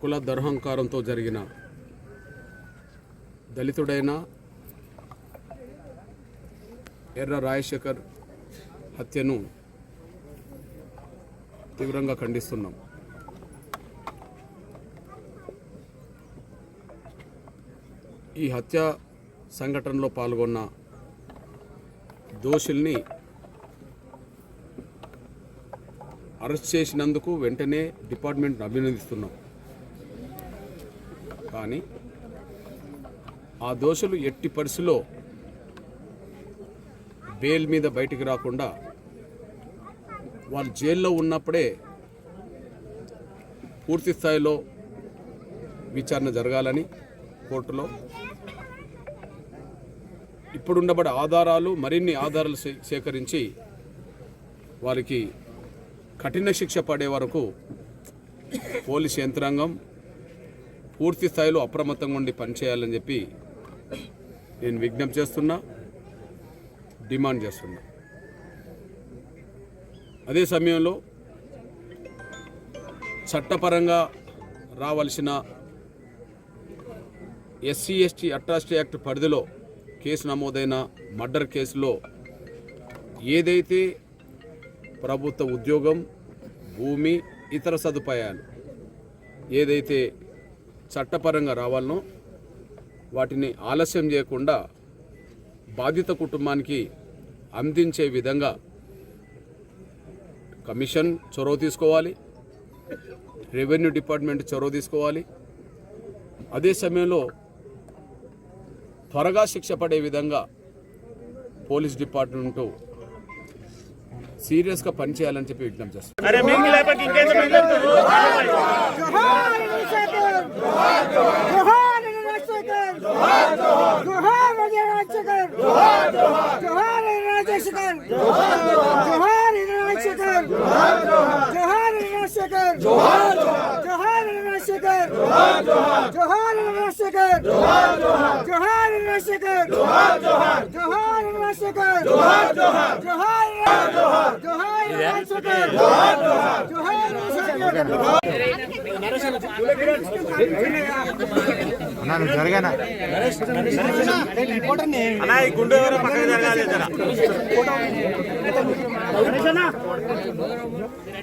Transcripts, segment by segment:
కుల దర్హంకారంతో జరిగిన దళితుడైన ఎర్ర రాజశేఖర్ హత్యను తీవ్రంగా ఖండిస్తున్నాం. ఈ హత్య సంఘటనలో పాల్గొన్న దోషుల్ని అరెస్ట్ చేసినందుకు వెంటనే డిపార్ట్మెంట్ను అభినందిస్తున్నాం. కానీ ఆ దోషులు ఎట్టి పరిస్థితిలో బెయిల్ మీద బయటికి రాకుండా వాళ్ళు జైల్లో ఉన్నప్పుడే పూర్తి స్థాయిలో విచారణ జరగాలని కోర్టులో ఇప్పుడుండబడే ఆధారాలు మరిన్ని ఆధారాలు సే- సేకరించి వారికి కఠిన శిక్ష పడే వరకు పోలీస్ యంత్రాంగం పూర్తి స్థాయిలో అప్రమత్తంగా ఉండి పనిచేయాలని చెప్పి నేను విజ్ఞప్తి చేస్తున్నా డిమాండ్ చేస్తున్నా. అదే సమయంలో చట్టపరంగా రావలసిన ఎస్సీ ఎస్టీ అట్రాసిటీ యాక్ట్ పరిధిలో కేసు నమోదైన మర్డర్ కేసులో ఏదైతే ప్రభుత్వ ఉద్యోగం భూమి ఇతర సదుపాయాలు ఏదైతే చట్టపరంగా రావాలనో వాటిని ఆలస్యం చేయకుండా బాధిత కుటుంబానికి అందించే విధంగా కమిషన్ చొరవ తీసుకోవాలి రెవెన్యూ డిపార్ట్మెంట్ చొరవ తీసుకోవాలి. అదే సమయంలో త్వరగా శిక్ష పడే విధంగా పోలీస్ డిపార్ట్మెంటు సీరియస్గా పనిచేయాలని చెప్పి విజ్ఞప్తి చేస్తాను জোহার রাজশেখর জোহার রাজশেখর জোহার রাজশেখর জোহার জোহার রাজশেখর জোহার জোহার রাজশেখর জোহার জোহার রাজশেখর জোহার জোহার রাজশেখর জোহার জোহার রাজশেখর জোহার জোহার అన్నాను జరగానా? అన్నా.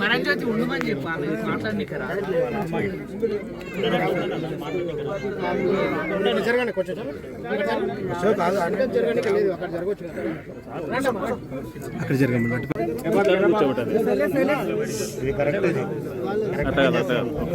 పరంజ్యోతి ఉండమని చెప్పు ఆమె మాట్లాడనీకి రా అక్కడ జరగమన్నట్టు ఇది కరెక్ట్ ఇది అట్ట కాదు, అట్ట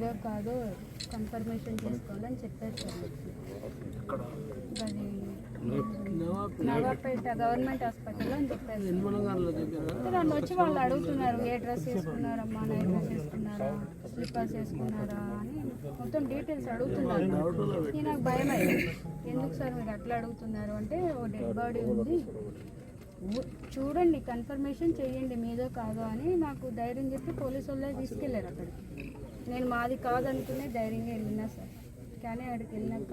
మీదో కాదో కన్ఫర్మేషన్ చేసుకోవాలని చెప్పారు సార్ అది నవాపేట గవర్నమెంట్ హాస్పిటల్ అని చెప్పారు దాన్ని వచ్చి వాళ్ళు అడుగుతున్నారు ఏ డ్రెస్ వేసుకున్నారమ్మా నైట్ డ్రెస్ వేసుకున్నారా స్లిప్పర్స్ వేసుకున్నారా అని మొత్తం డీటెయిల్స్ అడుగుతున్నారు. నేను నాకు భయం అయింది ఎందుకు సార్ మీరు అట్లా అడుగుతున్నారు అంటే ఓ డెడ్ బాడీ ఉంది. చూడండి కన్ఫర్మేషన్ చేయండి మీదో కాదో అని నాకు ధైర్యం చెప్పి పోలీసు వాళ్ళే తీసుకెళ్ళారు అక్కడికి. నేను మాది కాదనుకునే ధైర్యంగా వెళ్ళినా సార్. కానీ అక్కడికి వెళ్ళినాక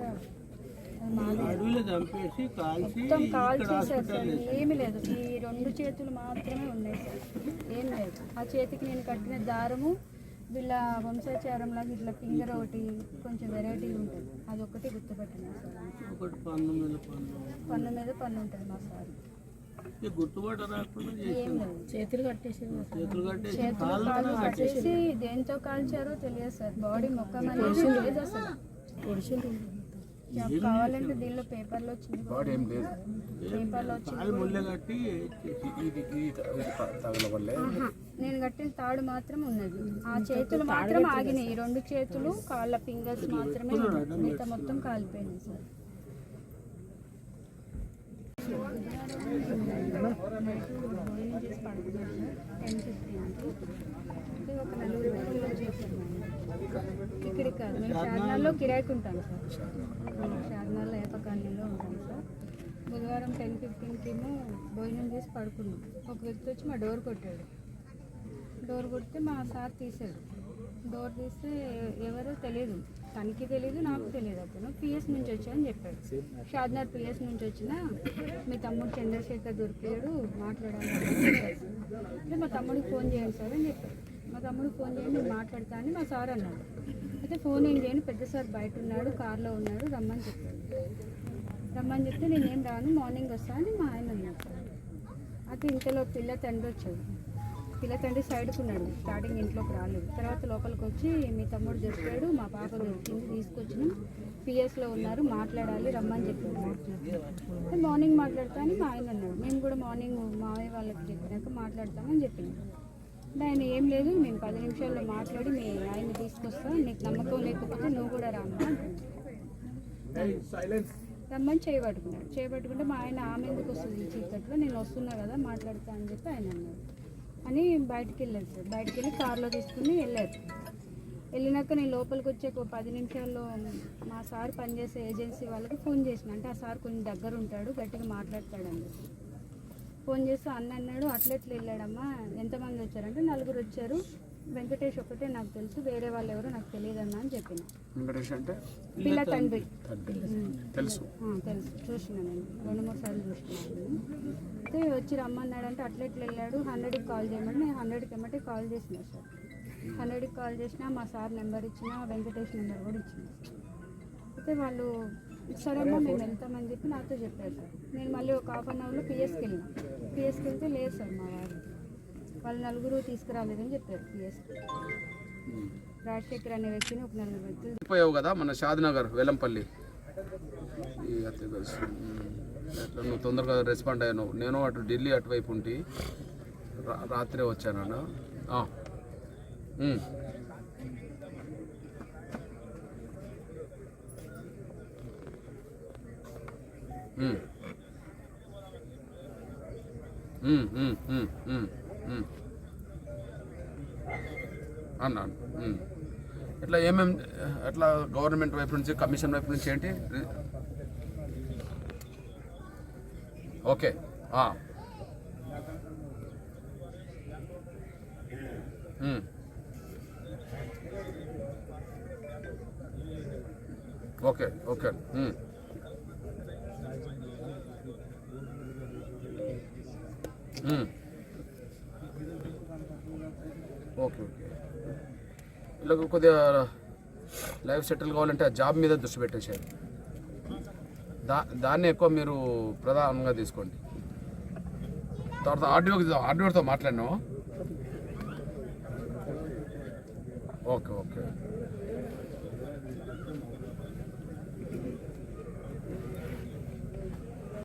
అది మొత్తం కాల్ చేశారు సార్ ఏమీ లేదు. ఈ రెండు చేతులు మాత్రమే ఉన్నాయి సార్. ఏం లేదు. ఆ చేతికి నేను కట్టిన దారము వీళ్ళ వంశాచారం లాగా ఇట్లా ఫింగర్ ఒకటి కొంచెం వెరైటీ ఉంటుంది. అదొకటి గుర్తుపెట్టినా సార్. పన్ను మీద పన్ను ఉంటుంది మా సార్. ఏం లేదు చేతులు కట్టేసి చేతులు కట్టేసి దేంతో కాల్చారో తెలియదు సార్. బాడీ మొక్కం అనేది లేదు అసలు. జాబ్ కావాలంటే దీనిలో పేపర్లో వచ్చింది వాడు ఏం లేదు. పేపర్లో వచ్చింది ఇది ఇది ఆహా. నేను కట్టిన తాడు మాత్రం ఉన్నది. ఆ చేతులు మాత్రం ఆగినాయి. ఈ రెండు చేతులు కాళ్ళ ఫింగర్స్ మాత్రమే. మిగతా మొత్తం కాలిపోయింది సార్ భోజనం చేసి పడుకున్నాను సార్ టెన్ ఫిఫ్టీన్కి అంటే ఒక నలుగురు వ్యక్తులు చేశాను ఇక్కడికి కాదు మేము షార్నాల్లో కిరాయికి ఉంటాం సార్. షార్నాల్లో ఏప కాలనీలో ఉంటాం సార్. బుధవారం టెన్ ఫిఫ్టీన్కి భోజనం చేసి పడుకున్నాం. ఒక వ్యక్తి వచ్చి మా డోర్ కొట్టాడు. డోర్ కొడితే మా సార్ తీసాడు డోర్ తీస్తే ఎవరో తెలియదు తనకి తెలియదు నాకు తెలియదు అతను. పిఎస్ నుంచి వచ్చాయని చెప్పాడు. షాద్నార్ పిఎస్ నుంచి వచ్చిన మీ తమ్ముడు చంద్రశేఖర్ దొరికాడు మాట్లాడాలి మా తమ్ముడికి ఫోన్ చేయండి సార్ అని చెప్పాడు. మా తమ్ముడు ఫోన్ చేయండి నేను మాట్లాడతా అని మా సార్ అన్నాడు. అయితే ఫోన్ ఏం చేయను పెద్ద సార్ బయట ఉన్నాడు కార్లో ఉన్నాడు రమ్మని చెప్పాడు. రమ్మని చెప్తే నేనేం రాను మార్నింగ్ వస్తా అని మా ఆయన అన్నాడు. అయితే ఇంతలో పిల్ల తండ్రి వచ్చాడు. పిల్ల తండ్రి సైడ్కి ఉన్నాడు స్టార్టింగ్ ఇంట్లోకి రాలేదు. తర్వాత లోపలికి వచ్చి మీ తమ్ముడు చెప్పాడు మా పాప దొరికింది తీసుకొచ్చిన పిఎస్లో ఉన్నారు మాట్లాడాలి రమ్మని చెప్పాడు మార్నింగ్ మాట్లాడతా అని మా ఆయన అన్నాడు. మేము కూడా మార్నింగ్ మావయ్య వాళ్ళకి చెప్పినాక మాట్లాడతామని చెప్పింది అంటే ఆయన ఏం లేదు మేము పది నిమిషాల్లో మాట్లాడి మీ ఆయన తీసుకొస్తా నీకు నమ్మకం లేకపోతే నువ్వు కూడా రామ్మా రమ్మని చేయబట్టుకున్నాడు చేయబట్టుకుంటే మా ఆయన ఆమె ఎందుకు వస్తుంది ఈ చీకట్లో? నేను వస్తున్నా కదా మాట్లాడతా అని చెప్పి ఆయన అన్నాడు. అని బయటికి వెళ్ళారు సార్. బయటికి వెళ్ళి కార్లో తీసుకుని వెళ్ళారు. వెళ్ళినాక నేను లోపలికి వచ్చే ఒక పది నిమిషాల్లో మా సార్ పనిచేసే ఏజెన్సీ వాళ్ళకి ఫోన్ చేసిన. అంటే ఆ సార్ కొంచెం దగ్గర ఉంటాడు గట్టిగా మాట్లాడతాడండి ఫోన్ చేస్తే అన్న అన్నాడు అట్లెట్లు వెళ్ళాడమ్మా? ఎంతమంది వచ్చారంటే నలుగురు వచ్చారు. వెంకటేష్ ఒకటే నాకు తెలుసు వేరే వాళ్ళు ఎవరో నాకు తెలియదన్నా అని చెప్పిన. వెంకటేష్ అంటే? పిల్ల తండ్రి. తెలుసు. తెలుసు. చూసిన నేను. రెండు మూడు సార్లు చూసినాను అయితే వచ్చి రమ్మన్నాడు అంటే అట్లా ఇట్లా వెళ్ళాడు? హండ్రెడ్కి కాల్ చేయమని నేను హండ్రెడ్కి ఎమ్మటే కాల్ చేసిన సార్. హండ్రెడ్కి కాల్ చేసిన మా సార్ నెంబర్ ఇచ్చిన వెంకటేష్ నెంబర్ కూడా ఇచ్చిన అయితే వాళ్ళు సరేమ్మా మేము వెళ్తామని చెప్పి నాతో చెప్పారు సార్. నేను మళ్ళీ ఒక హాఫ్ అన్ అవర్లో పిఎస్కి వెళ్ళిన. పిఎస్కి వెళ్తే లేదు సార్ మా వారు. వాళ్ళు నలుగురు తీసుకురాలేదని చెప్పారు పిఎస్కి రాజశేఖర్ అనే వ్యక్తిని ఒక నలుగురు వ్యక్తులు పోయావు కదా మన షాద్నగర్ వెల్లంపల్లి. ఈ ఎట్లా నువ్వు తొందరగా రెస్పాండ్ అయ్యాను నేను అటు ఢిల్లీ అటువైపు ఉంటి. రాత్రే వచ్చాను ఆ. ఉమ్. ఉమ్. ఉమ్, ఉమ్, ఉమ్, అన్నా ఉమ్. అన్నాను ఉమ్. ఎట్లా ఎట్లా గవర్నమెంట్ వైపు నుంచి కమిషన్ వైపు నుంచి ఏంటి okay okay okay um. Okay okay. ఇలా కొద్దిగా లైఫ్ సెటిల్ కావాలంటే ఆ జాబ్ మీద దృష్టి పెట్టేశారు దా దాన్ని ఎక్కువ మీరు ప్రధానంగా తీసుకోండి. తర్వాత ఆర్డీఓకి ఆర్డీఓతో మాట్లాడినావు? Okay okay.